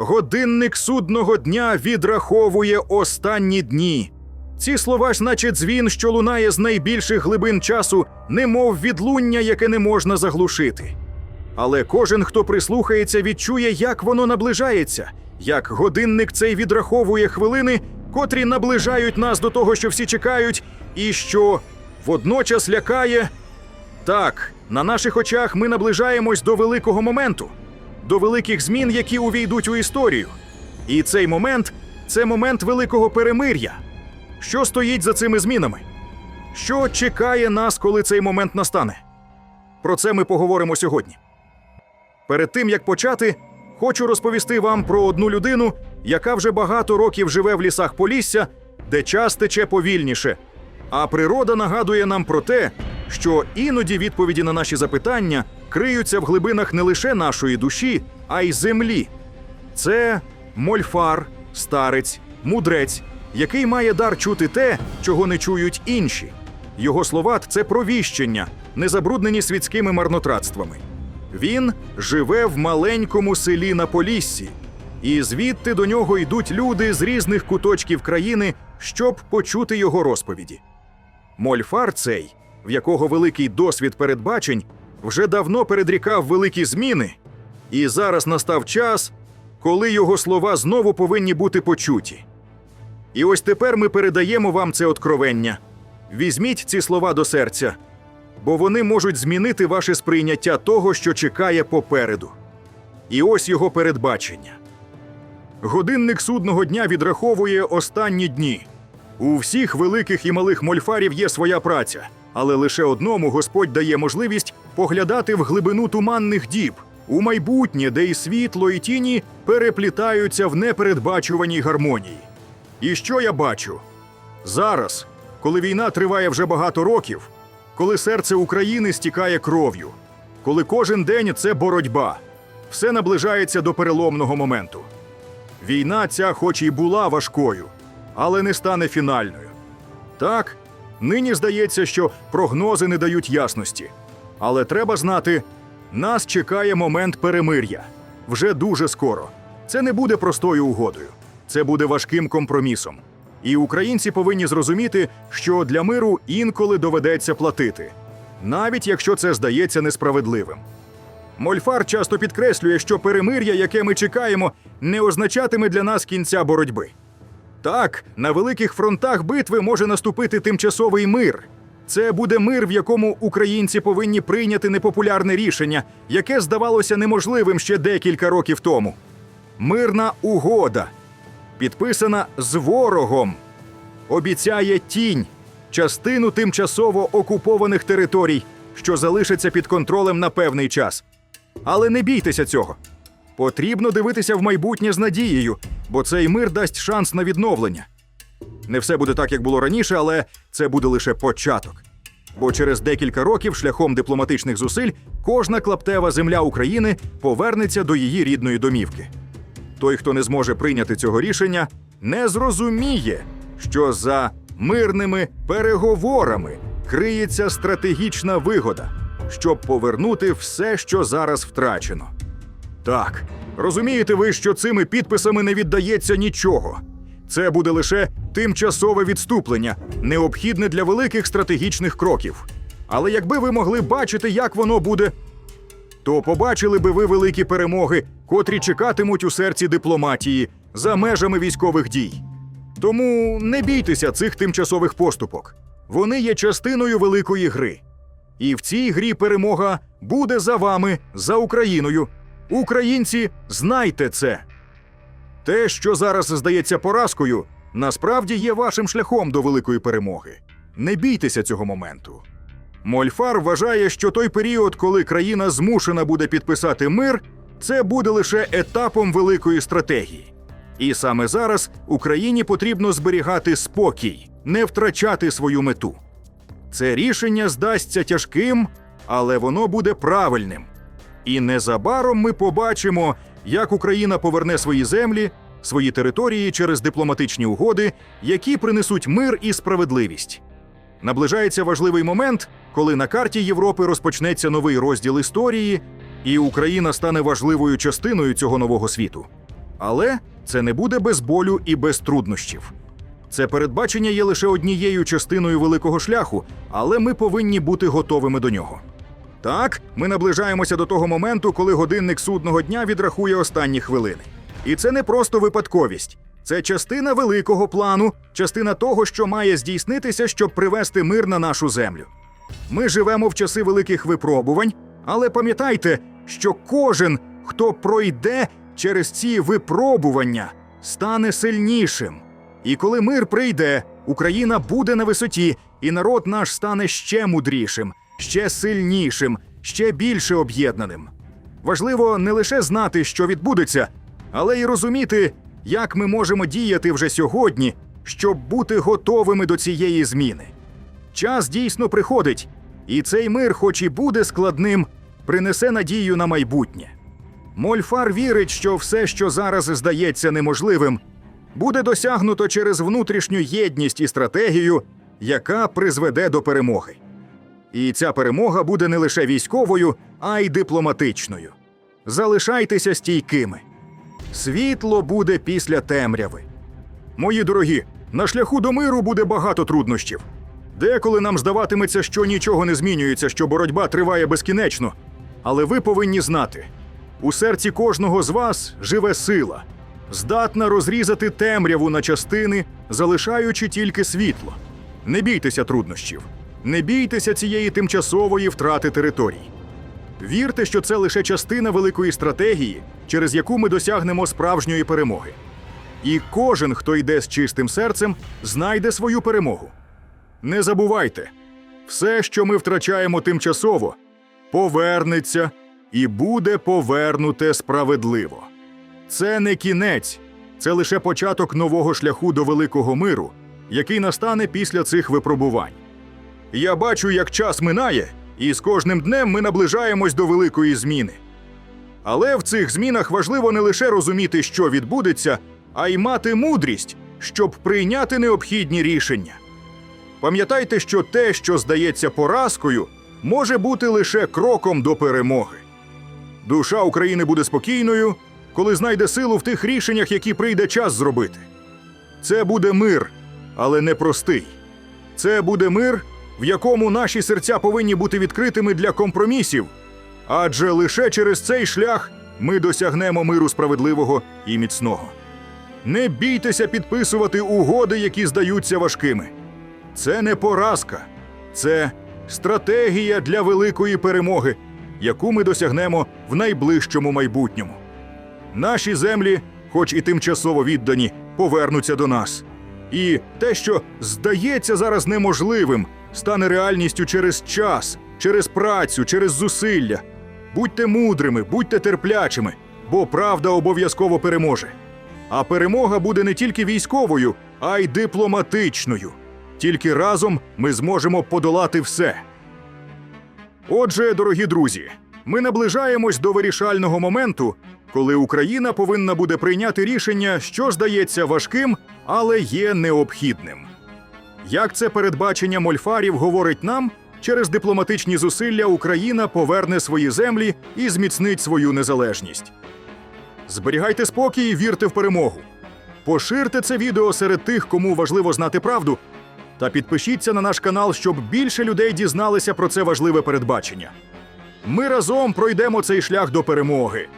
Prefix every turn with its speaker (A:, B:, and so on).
A: Годинник судного дня відраховує останні дні. Ці слова ж, наче дзвін, що лунає з найбільших глибин часу, немов відлуння, яке не можна заглушити. Але кожен, хто прислухається, відчує, як воно наближається, як годинник цей відраховує хвилини, котрі наближають нас до того, що всі чекають, і що водночас лякає. Так, на наших очах ми наближаємось до великого моменту, до великих змін, які увійдуть у історію. І цей момент це момент великого перемир'я. Що стоїть за цими змінами? Що чекає нас, коли цей момент настане? Про це ми поговоримо сьогодні. Перед тим як почати, хочу розповісти вам про одну людину, яка вже багато років живе в лісах Полісся, де час тече повільніше. А природа нагадує нам про те, що іноді відповіді на наші запитання криються в глибинах не лише нашої душі, а й землі. Це мольфар, старець, мудрець, який має дар чути те, чого не чують інші. Його слова це провіщення, не забруднені світськими марнотратствами. Він живе в маленькому селі на Поліссі, і звідти до нього йдуть люди з різних куточків країни, щоб почути його розповіді. Мольфар цей, в якого великий досвід передбачень, вже давно передрікав великі зміни, і зараз настав час, коли його слова знову повинні бути почуті. І ось тепер ми передаємо вам це откровення. Візьміть ці слова до серця, бо вони можуть змінити ваше сприйняття того, що чекає попереду. І ось його передбачення. Годинник судного дня відраховує останні дні. У всіх великих і малих мольфарів є своя праця, але лише одному Господь дає можливість поглядати в глибину туманних діб, у майбутнє, де і світло, і тіні переплітаються в непередбачуваній гармонії. І що я бачу? Зараз, коли війна триває вже багато років, коли серце України стікає кров'ю, коли кожен день це боротьба, все наближається до переломного моменту. Війна ця, хоч і була важкою, але не стане фінальною. Так, нині здається, що прогнози не дають ясності. Але треба знати, нас чекає момент перемир'я вже дуже скоро. Це не буде простою угодою, це буде важким компромісом. І українці повинні зрозуміти, що для миру інколи доведеться платити, навіть якщо це здається несправедливим. Мольфар часто підкреслює, що перемир'я, яке ми чекаємо, не означатиме для нас кінця боротьби. Так, на великих фронтах битви може наступити тимчасовий мир. Це буде мир, в якому українці повинні прийняти непопулярне рішення, яке здавалося неможливим ще декілька років тому. Мирна угода, підписана з ворогом, обіцяє тінь, частину тимчасово окупованих територій, що залишаться під контролем на певний час. Але не бійтеся цього. Потрібно дивитися в майбутнє з надією, бо цей мир дасть шанс на відновлення. Не все буде так, як було раніше, але це буде лише початок. Бо через декілька років, шляхом дипломатичних зусиль, кожна клаптева земля України повернеться до її рідної домівки. Той, хто не зможе прийняти цього рішення, не зрозуміє, що за мирними переговорами криється стратегічна вигода, щоб повернути все, що зараз втрачено. Так, розумієте ви, що цими підписами не віддається нічого. Це буде лише тимчасове відступлення, необхідне для великих стратегічних кроків. Але якби ви могли бачити, як воно буде, то побачили би ви великі перемоги, котрі чекатимуть у серці дипломатії за межами військових дій. Тому не бійтеся цих тимчасових поступок. Вони є частиною великої гри. І в цій грі перемога буде за вами, за Україною. Українці, знайте це. Те, що зараз здається поразкою, насправді є вашим шляхом до великої перемоги. Не бійтеся цього моменту. Мольфар вважає, що той період, коли країна змушена буде підписати мир, це буде лише етапом великої стратегії. І саме зараз Україні потрібно зберігати спокій, не втрачати свою мету. Це рішення здасться тяжким, але воно буде правильним. І незабаром ми побачимо, як Україна поверне свої землі, свої території через дипломатичні угоди, які принесуть мир і справедливість. Наближається важливий момент, коли на карті Європи розпочнеться новий розділ історії, і Україна стане важливою частиною цього нового світу. Але це не буде без болю і без труднощів. Це передбачення є лише однією частиною великого шляху, але ми повинні бути готовими до нього. Так, ми наближаємося до того моменту, коли годинник судного дня відрахує останні хвилини. І це не просто випадковість, це частина великого плану, частина того, що має здійснитися, щоб привести мир на нашу землю. Ми живемо в часи великих випробувань, але пам'ятайте, що кожен, хто пройде через ці випробування, стане сильнішим. І коли мир прийде, Україна буде на висоті, і народ наш стане ще мудрішим, ще сильнішим, ще більше об'єднаним. Важливо не лише знати, що відбудеться, але й розуміти, як ми можемо діяти вже сьогодні, щоб бути готовими до цієї зміни. Час дійсно приходить, і цей мир, хоч і буде складним, принесе надію на майбутнє. Мольфар вірить, що все, що зараз здається неможливим, буде досягнуто через внутрішню єдність і стратегію, яка призведе до перемоги. І ця перемога буде не лише військовою, а й дипломатичною. Залишайтеся стійкими. Світло буде після темряви. Мої дорогі, на шляху до миру буде багато труднощів. Деколи нам здаватиметься, що нічого не змінюється, що боротьба триває безкінечно. Але ви повинні знати: у серці кожного з вас живе сила, здатна розрізати темряву на частини, залишаючи тільки світло. Не бійтеся труднощів, не бійтеся цієї тимчасової втрати територій. Вірте, що це лише частина великої стратегії, через яку ми досягнемо справжньої перемоги. І кожен, хто йде з чистим серцем, знайде свою перемогу. Не забувайте, все, що ми втрачаємо тимчасово, повернеться і буде повернуте справедливо. Це не кінець, це лише початок нового шляху до великого миру, який настане після цих випробувань. Я бачу, як час минає, і з кожним днем ми наближаємось до великої зміни. Але в цих змінах важливо не лише розуміти, що відбудеться, а й мати мудрість, щоб прийняти необхідні рішення. Пам'ятайте, що те, що здається поразкою, може бути лише кроком до перемоги. Душа України буде спокійною, коли знайде силу в тих рішеннях, які прийде час зробити. Це буде мир, але не простий. Це буде мир, в якому наші серця повинні бути відкритими для компромісів, адже лише через цей шлях ми досягнемо миру справедливого і міцного. Не бійтеся підписувати угоди, які здаються важкими. Це не поразка, це стратегія для великої перемоги, яку ми досягнемо в найближчому майбутньому. Наші землі, хоч і тимчасово віддані, повернуться до нас. І те, що здається зараз неможливим, стане реальністю через час, через працю, через зусилля. Будьте мудрими, будьте терплячими, бо правда обов'язково переможе. А перемога буде не тільки військовою, а й дипломатичною. Тільки разом ми зможемо подолати все. Отже, дорогі друзі, ми наближаємось до вирішального моменту, коли Україна повинна буде прийняти рішення, що здається важким, але є необхідним. Як це передбачення мольфарів говорить нам, через дипломатичні зусилля Україна поверне свої землі і зміцнить свою незалежність. Зберігайте спокій і вірте в перемогу. Поширте це відео серед тих, кому важливо знати правду, та підпишіться на наш канал, щоб більше людей дізналися про це важливе передбачення. Ми разом пройдемо цей шлях до перемоги.